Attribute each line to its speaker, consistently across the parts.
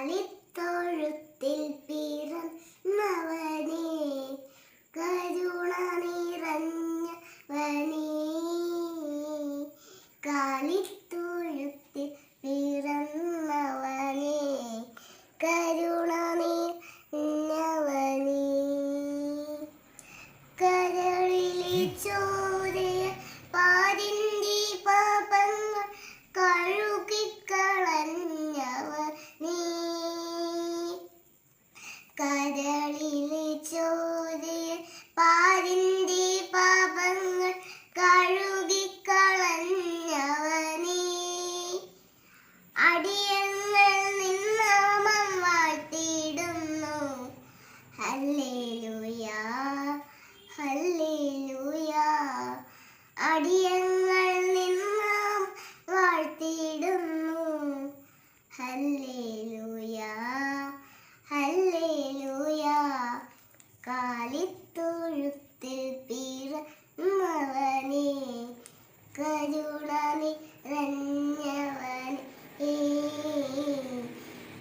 Speaker 1: കാലിത്തൊഴുത്തിൽ പിറന്നവനേ കരുണ നിറഞ്ഞവനേ. കാലിത്തൊഴുത്തിൽ പിറന്നവനേ കരുണ നിറഞ്ഞവനേ. കരളിലെ ചോരയ പാരിന്റെ പാപങ്ങൾ കഴുകിക്കളഞ്ഞവനേ കരളിലെ ചോരയ പാരിന്റെ പാപങ്ങൾ കഴുകിക്കളഞ്ഞവനെ അടിയങ്ങൾ നിന്നാമം വാഴ്ത്തിയിടുന്നു. ഹല്ലേലൂയാ ഹല്ലേലൂയാ. അടിയങ്ങൾ നിന്നാം വാഴ്ത്തിയിടുന്നു. ഹല്ലേലൂയാ ഹല്ലേലൂയാ കാലിത്തൊഴുത്തിൽ പിറന്നവനേ കരുണ നിറഞ്ഞവനേ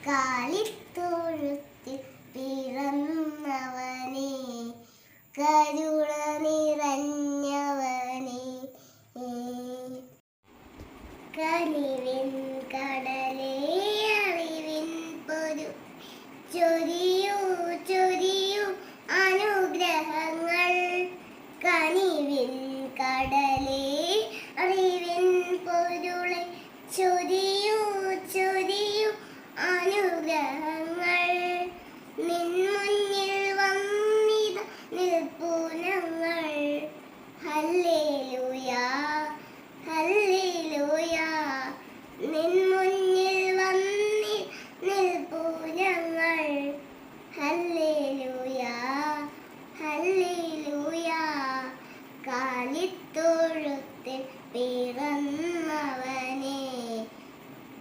Speaker 1: കാലിത്തൊഴുത്തിൽ പിറന്നവനേ കരുണ നിറഞ്ഞവനേ കനിവിൻ കടലേ അറിവിൻ പൊരു ചൊരിയൂ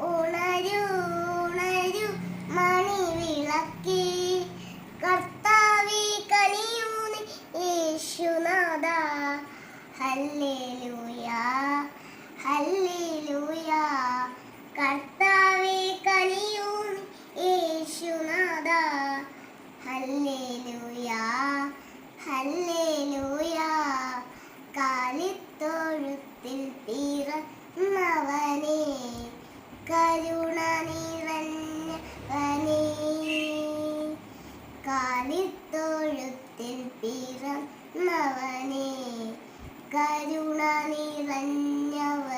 Speaker 1: ഉണരൂ ഉണരൂ ഹല്ലേലൂയാ ഹല്ലേലൂയാ കർത്താവി കനിയൂനി യേശുനാഥ ഹല്ലേലൂയാ ഹല്ലേലൂയാ കാലിത്തൊഴുത്തിൽ പിറന്നവനേ കരുണ നിറഞ്ഞവനേ കാലിത്തൊഴുത്തിൽ കരുണ നിറഞ്ഞവനേ